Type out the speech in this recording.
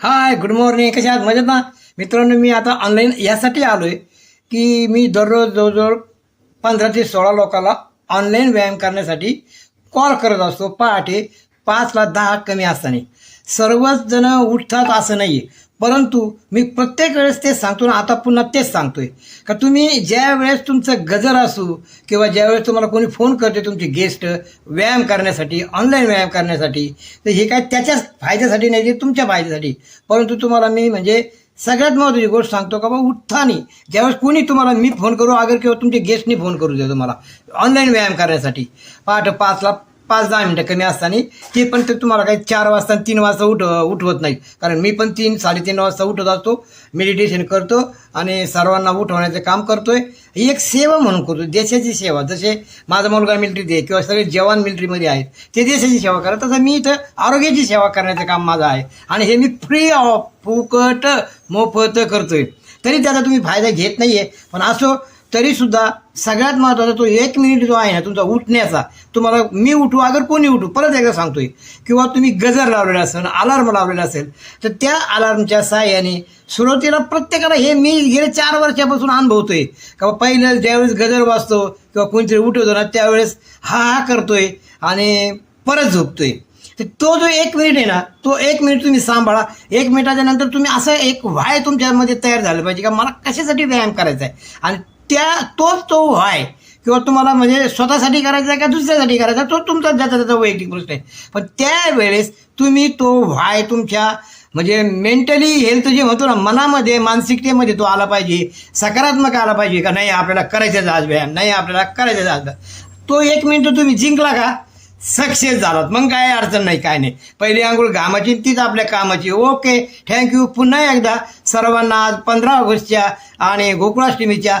Hi good morning कशा आहात? मजेत ना? मित्रांनो मी आता ऑनलाईन यासाठी आलो आहे की मी दररोज जवळजवळ पंधरा ते सोळा लोकांना ऑनलाईन व्यायाम करण्यासाठी कॉल करत असतो. पहाटे पाचला दहा कमी असताना. सर्वच जण उठतात असं नाही आहे परंतु मी प्रत्येक वेळेस तेच सांगतो ना आता पुन्हा तेच सांगतोय. का तुम्ही ज्या वेळेस तुमचं गजर असू किंवा ज्यावेळेस तुम्हाला कोणी फोन करते तुमचे गेस्ट व्यायाम करण्यासाठी ऑनलाईन व्यायाम करण्यासाठी तर हे काय त्याच्याच फायद्यासाठी नाही ते तुमच्या फायद्यासाठी. परंतु तुम्हाला मी म्हणजे सगळ्यात महत्त्वाची गोष्ट सांगतो का बाबा उठतानी ज्यावेळेस कोणी तुम्हाला मी फोन करू अगर किंवा तुमच्या गेस्टनी फोन करू द्या तुम्हाला ऑनलाईन व्यायाम करण्यासाठी. पहाटे पाचला पाच दहा मिनटं कमी असताना ते पण ते तुम्हाला काही चार वाजता तीन वाजता उठ उठवत नाही. कारण मी पण तीन साडेतीन वाजता उठत असतो मेडिटेशन करतो आणि सर्वांना उठवण्याचं काम करतोय. आहे एक सेवा म्हणून करतो देशाची सेवा. जसे माझा मुलगा मिलिटरीत आहे किंवा सगळे जवान मिलिटरीमध्ये आहेत ते देशाची सेवा करत तसं मी इथं आरोग्याची सेवा करण्याचं काम माझं आहे. आणि हे मी फ्री ऑफ फुकट मोफत करतोय. तरी त्याचा तुम्ही फायदा घेत नाही आहे पण असो तरीसुद्धा सगळ्यात महत्त्वाचा तो एक मिनिट जो आहे ना तुमचा उठण्याचा तुम्हाला मी उठू अगर कोणी उठू परत एकदा सांगतोय. किंवा तुम्ही गजर लावलेला असेल अलार्म लावलेला असेल तर त्या अलार्मच्या सहाय्याने सुरुवातीला प्रत्येकाला हे मी गेले चार वर्षापासून अनुभवतोय. का पहिलं ज्यावेळेस गजर वाजतो किंवा कोणतरी उठवतो ना त्यावेळेस हा हा करतोय आणि परत झोपतोय. तर तो जो एक मिनिट आहे ना तो एक मिनिट तुम्ही सांभाळा. एक मिनिटाच्या नंतर तुम्ही असं एक व्हाय तुमच्यामध्ये तयार झालं पाहिजे. का मला कशासाठी व्यायाम करायचा आहे? आणि त्या तोच तो व्हाय. किंवा तुम्हाला म्हणजे स्वतःसाठी करायचा का दुसऱ्यासाठी करायचा तो तुमचा ज्याचा त्याचा वैयक्तिक प्रश्न आहे. पण त्यावेळेस तुम्ही तो व्हाय तुमच्या म्हणजे मेंटली हेल्थ जे म्हणतो ना मनामध्ये मानसिकतेमध्ये तो आला पाहिजे. सकारात्मक आला पाहिजे का नाही आपल्याला करायचं आज व्यायाम नाही आपल्याला करायचं आज तो एक मिनिट तुम्ही जिंकला का सक्सेस झालात. मग काय अडचण नाही काय नाही. पहिली आंघोळ घामाची तीच आपल्या कामाची. ओके थँक्यू पुन्हा एकदा सर्वांना आज पंधरा ऑगस्टच्या आणि गोकुळाष्टमीच्या